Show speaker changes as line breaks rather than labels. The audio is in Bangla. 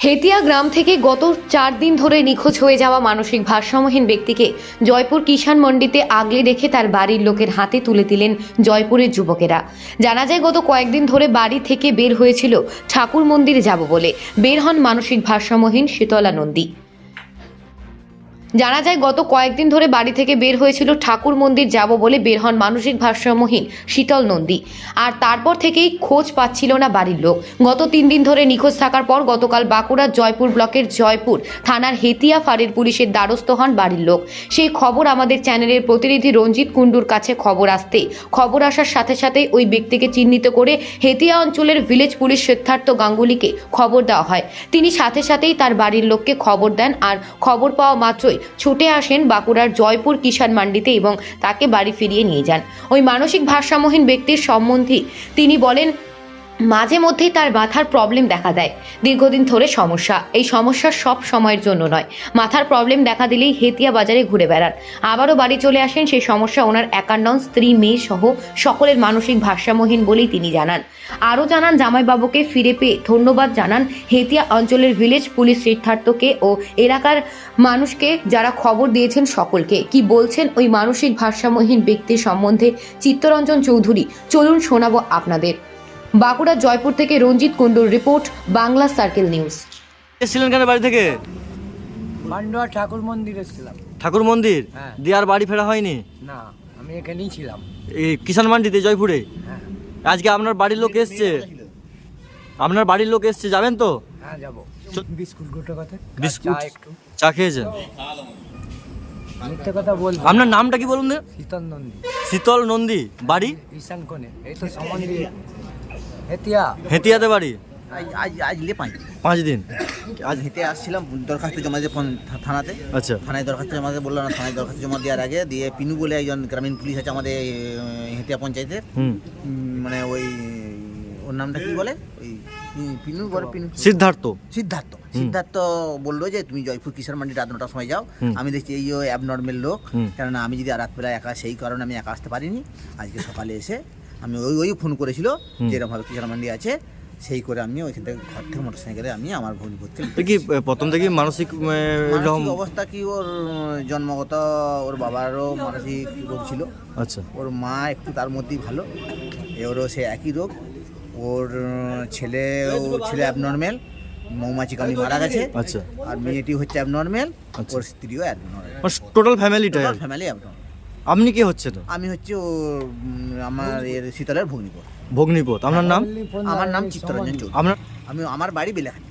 হেতিয়া গ্রাম থেকে গত চার দিন ধরে নিখোঁজ হয়ে যাওয়া মানসিক ভারসাম্যহীন ব্যক্তিকে জয়পুর কিষাণ মন্ডিতে আগলে রেখে তার বাড়ির লোকের হাতে তুলে দিলেন জয়পুরের যুবকেরা। জানা যায়, গত কয়েকদিন ধরে বাড়ি থেকে বের হয়েছিল ঠাকুর মন্দিরে যাব বলে। বের হন মানসিক ভারসাম্যহীন শীতলা নন্দী। জানা যায়, গত কয়েকদিন ধরে বাড়ি থেকে বের হয়েছিল ঠাকুর মন্দির যাব বলে বের হন মানসিক ভারসাম্যহীন শীতল নন্দী। আর তারপর থেকেই খোঁজ পাচ্ছিল না বাড়ির লোক। গত তিন দিন ধরে নিখোঁজ থাকার পর গতকাল বাঁকুড়ার জয়পুর ব্লকের জয়পুর থানার হেতিয়া ফাঁড়ির পুলিশের দ্বারস্থ হন বাড়ির লোক। সেই খবর আমাদের চ্যানেলের প্রতিনিধি রঞ্জিত কুণ্ডুর কাছে খবর আসতে খবর আসার সাথে সাথে ওই ব্যক্তিকে চিহ্নিত করে হেতিয়া অঞ্চলের ভিলেজ পুলিশ সিদ্ধার্থ গাঙ্গুলিকে খবর দেওয়া হয়। তিনি সাথে সাথেই তার বাড়ির লোককে খবর দেন আর খবর পাওয়া মাত্রই ছুটে আসেন বাঁকুড়ার জয়পুর কিষাণ মান্ডিতে এবং তাকে বাড়ি ফিরিয়ে নিয়ে যান। ওই মানসিক ভারসাম্যহীন ব্যক্তির সম্বন্ধে তিনি বলেন মাঝে মধ্যেই তার মাথার প্রবলেম দেখা দেয়। দীর্ঘদিন ধরে সমস্যা। এই সমস্যা সব সময়ের জন্য নয়। মাথার প্রবলেম দেখা দিলেই হেতিয়া বাজারে ঘুরে বেড়ান। আবারও বাড়ি চলে আসেন সেই সমস্যা ওনার একার নন স্ত্রী, মেয়ে সহ সকলের মানসিক ভারসাম্যহীন বলেই তিনি জানান। আরও জানান, জামাইবাবুকে ফিরে পেয়ে ধন্যবাদ জানান হেতিয়া অঞ্চলের ভিলেজ পুলিশ সিদ্ধার্থকে ও এলাকার মানুষকে যারা খবর দিয়েছেন সকলকে। কি বলছেন ওই মানসিক ভারসাম্যহীন ব্যক্তির সম্বন্ধে চিত্তরঞ্জন চৌধুরী? চলুন শোনাবো আপনাদের। বাঁকুড়া জয়পুর থেকে রঞ্জিত কুণ্ডুর রিপোর্ট বাংলা সার্কেল নিউজ।
এসেছিলেন কেন বাড়ি থেকে?
মান্ডুয়া ঠাকুর মন্দিরে ছিলাম
ঠাকুর মন্দির?
হ্যাঁ।
দিয়ে আর বাড়ি ফেরা হয়নি?
না আমি এখানেই ছিলাম।
এই কিষান মান্ডিতে জয়পুরে?
হ্যাঁ।
আজকে আপনার বাড়ির লোক এসছে। আপনার বাড়ির লোক এসছে যাবেন তো?
হ্যাঁ যাব। বিস্কুট গোটা কথা?
বিস্কুট?
চা একটু।
চা খেয়েছেন?
মিথ্যে কথা বলব
আপনার নামটা কি বলুন তো?
শীতল নন্দী।
শীতল নন্দী বাড়ি?
ঈশান কোণে। এই তো সম্বন্ধে হেতিয়া।
হেতিয়াতে বাড়ি?
আজ আজ লে
পাঁচ দিন।
আজ হেঁটে আসছিলাম দরখাস্ত জমা দিয়ে থানাতে।
আচ্ছা।
থানায় দরখাস্ত জমা দিয়ে বলল না থানায় দরখাস্ত জমা দেওয়ার আগে দিয়ে পিনু বলে একজন গ্রামীণ পুলিশ আছে আমাদের হেতিয়া পঞ্চায়েতের। মানে ওই ওর নামটা কি বলে? ওই পিনু বলে পিনু
সিদ্ধার্থ।
সিদ্ধার্থ। সিদ্ধার্থ বলল যে তুমি জয়পুর কিশোর মান্ডি রাত নটার সময় যাও। আমি দেখছি এই অ্যাবনর্মেল লোক। কেননা আমি যদি রাতবেলা একা সেই কারণে আমি একা আসতে পারিনি। আজকে সকালে এসে আমি ওই ওই ফোন করেছিল
হুম।
যে এরকমভাবে কিশোর মান্ডি আছে সেই করে আমি ওইখান থেকে ঘর থেকে মোটর সাইকেলে আমি আমার করতে
কি প্রথম থেকে মানসিক
অবস্থা কি ওর জন্মগত ওর বাবারও মানসিক রোগ ছিল।
আচ্ছা।
ওর মা একটু তার মধ্যেই ভালো এরও সে একই রোগ। ওর ছেলে ছেলে অ্যাবনর্মেল মৌমাছি কামড়ি মারা গেছে।
আচ্ছা।
আর মেয়েটি হচ্ছে অ্যাবনর্মেল
আচ্ছা।
ওর স্ত্রীও অ্যাবনর্মেল
টোটাল ফ্যামিলিটা
ফ্যামিলি অ্যাবনর্মেল
আপনি কি তো
আমি হচ্ছে ও আমার এর শীতলের ভগ্নিপথ
ভগ্নিপথ আপনার নাম?
আমার নাম চিত্তরঞ্জন চৌধুরী
আপনার
আমি আমার বাড়ি বেলেখানি